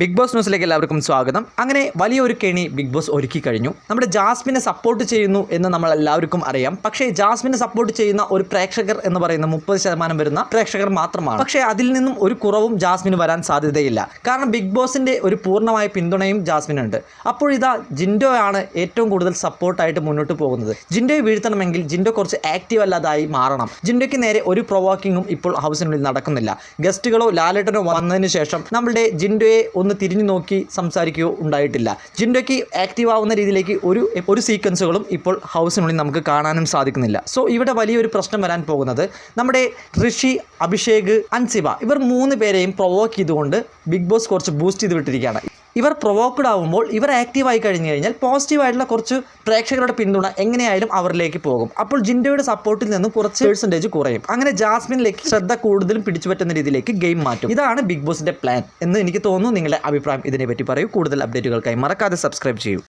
Big boss ന്യൂസിലേക്ക് എല്ലാവർക്കും സ്വാഗതം. അങ്ങനെ വലിയൊരു കെണി ബിഗ് ബോസ് ഒരുക്കി കഴിഞ്ഞു. നമ്മുടെ ജാസ്മിനെ സപ്പോർട്ട് ചെയ്യുന്നു എന്ന് നമ്മൾ എല്ലാവർക്കും അറിയാം. പക്ഷേ ജാസ്മിനെ സപ്പോർട്ട് ചെയ്യുന്ന ഒരു പ്രേക്ഷകർ എന്ന് പറയുന്ന മുപ്പത് ശതമാനം വരുന്ന പ്രേക്ഷകർ മാത്രമാണ്. പക്ഷേ അതിൽ നിന്നും ഒരു കുറവും ജാസ്മിന് വരാൻ സാധ്യതയില്ല. കാരണം ബിഗ് ബോസിന്റെ ഒരു പൂർണമായ പിന്തുണയും ജാസ്മിനുണ്ട്. അപ്പോൾ ഇതാ ആണ് ഏറ്റവും കൂടുതൽ സപ്പോർട്ടായിട്ട് മുന്നോട്ട് പോകുന്നത്. ജിൻഡോയെ വീഴ്ത്തണമെങ്കിൽ ജിൻഡോ കുറച്ച് ആക്റ്റീവ് അല്ലാതായി മാറണം. ജിൻഡോയ്ക്ക് നേരെ ഒരു പ്രൊവോക്കിങ്ങും ഇപ്പോൾ ഹൗസിനുള്ളിൽ നടക്കുന്നില്ല. ഗസ്റ്റുകളോ ലാലേട്ടനോ വന്നതിന് ശേഷം നമ്മളുടെ ജിൻഡോയെ ഒന്ന് തിരിഞ്ഞു നോക്കി സംസാരിക്കുകയോ ഉണ്ടായിട്ടില്ല. ജിൻഡോയ്ക്ക് ആക്റ്റീവ് ആവുന്ന രീതിയിലേക്ക് ഒരു ഒരു സീക്വൻസുകളും ഇപ്പോൾ ഹൗസിനുള്ളിൽ നമുക്ക് കാണാനും സാധിക്കുന്നില്ല. സോ ഇവിടെ വലിയൊരു പ്രശ്നം വരാൻ പോകുന്നത് നമ്മുടെ ഋഷി അഭിഷേക് അൻസിബ ഇവർ മൂന്ന് പേരെയും പ്രൊവോക്ക് ചെയ്തുകൊണ്ട് ബിഗ് ബോസ് കുറച്ച് ബൂസ്റ്റ് ചെയ്ത് വിട്ടിരിക്കുകയാണ്. ഇവർ പ്രൊവോക്ഡ് ആവുമ്പോൾ ഇവർ ആക്റ്റീവായി കഴിഞ്ഞു കഴിഞ്ഞാൽ പോസിറ്റീവായിട്ടുള്ള കുറച്ച് പ്രേക്ഷകരുടെ പിന്തുണ എങ്ങനെയായാലും അവരിലേക്ക് പോകും. അപ്പോൾ ജിൻഡോയുടെ സപ്പോർട്ടിൽ നിന്നും കുറച്ച് പേഴ്സന്റേജ് കുറയും. അങ്ങനെ ജാസ്മിനിലേക്ക് ശ്രദ്ധ കൂടുതലും പിടിച്ചു പറ്റുന്ന രീതിയിലേക്ക് ഗെയിം മാറ്റും. ഇതാണ് ബിഗ് ബോസിന്റെ പ്ലാൻ എന്ന് എനിക്ക് തോന്നുന്നു. നിങ്ങളുടെ അഭിപ്രായം ഇതിനെപ്പറ്റി പറയൂ. കൂടുതൽ അപ്ഡേറ്റുകൾക്കായി മറക്കാതെ സബ്സ്ക്രൈബ് ചെയ്യൂ.